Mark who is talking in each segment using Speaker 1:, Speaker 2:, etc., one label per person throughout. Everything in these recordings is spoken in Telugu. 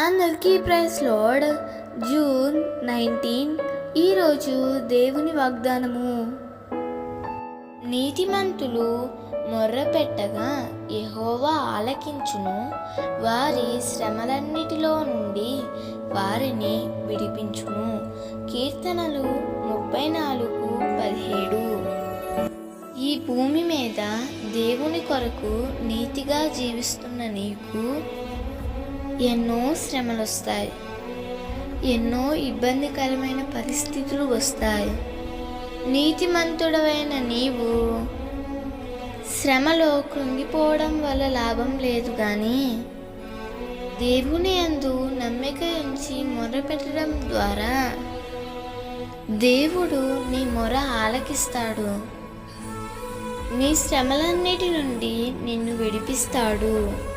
Speaker 1: అందరికీ ప్రైస్ లోడ్ జూన్ నైన్టీన్. ఈరోజు దేవుని వాగ్దానము. నీతిమంతులు మొర్రపెట్టగా యహోవా ఆలకించును. వారి శ్రమలన్నిటిలో నుండి వారిని విడిపించును. కీర్తనలు ముప్పై నాలుగు పదిహేడు. ఈ భూమి మీద దేవుని కొరకు నీతిగా జీవిస్తున్న నీకు ఎన్నో శ్రమలు వస్తాయి ఎన్నో ఇబ్బందికరమైన పరిస్థితులు వస్తాయి. నీతిమంతుడవైన నీవు శ్రమలో కృంగిపోవడం వల్ల లాభం లేదు కానీ దేవుని అందు నమ్మిక ఉంచి మొరపెట్టడం ద్వారా దేవుడు నీ మొర ఆలకిస్తాడు. నీ శ్రమలన్నిటి నుండి నిన్ను విడిపిస్తాడు.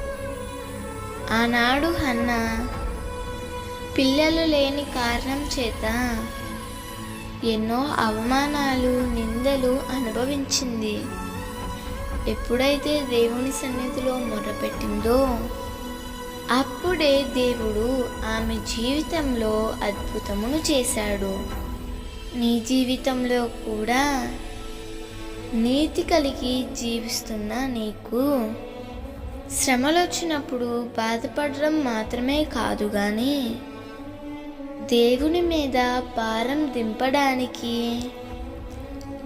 Speaker 1: ఆనాడు హన్న పిల్లలు లేని కారణం చేత ఎన్నో అవమానాలు నిందలు అనుభవించింది. ఎప్పుడైతే దేవుని సన్నిధిలో మొరపెట్టిందో అప్పుడే దేవుడు ఆమె జీవితంలో అద్భుతమును చేశాడు. నీ జీవితంలో కూడా నీతి కలిగి జీవిస్తున్న నీకు శ్రమలు వచ్చినప్పుడు బాధపడడం మాత్రమే కాదు కానీ దేవుని మీద భారం దింపడానికి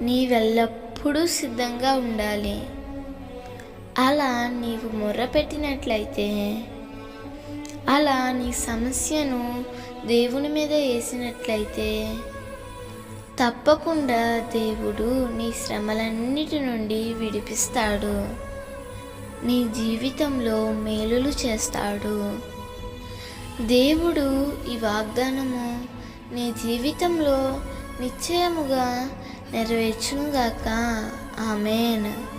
Speaker 1: నీవెల్లప్పుడూ సిద్ధంగా ఉండాలి. అలా నీవు మొర్రపెట్టినట్లయితే అలా నీ సమస్యను దేవుని మీద వేసినట్లయితే తప్పకుండా దేవుడు నీ శ్రమలన్నిటి నుండి విడిపిస్తాడు. నీ జీవితంలో మేలులు చేస్తాడు. దేవుడు ఈ వాగ్దానము నీ జీవితంలో నిశ్చయముగా నెరవేర్చునుగాక. ఆమెన్.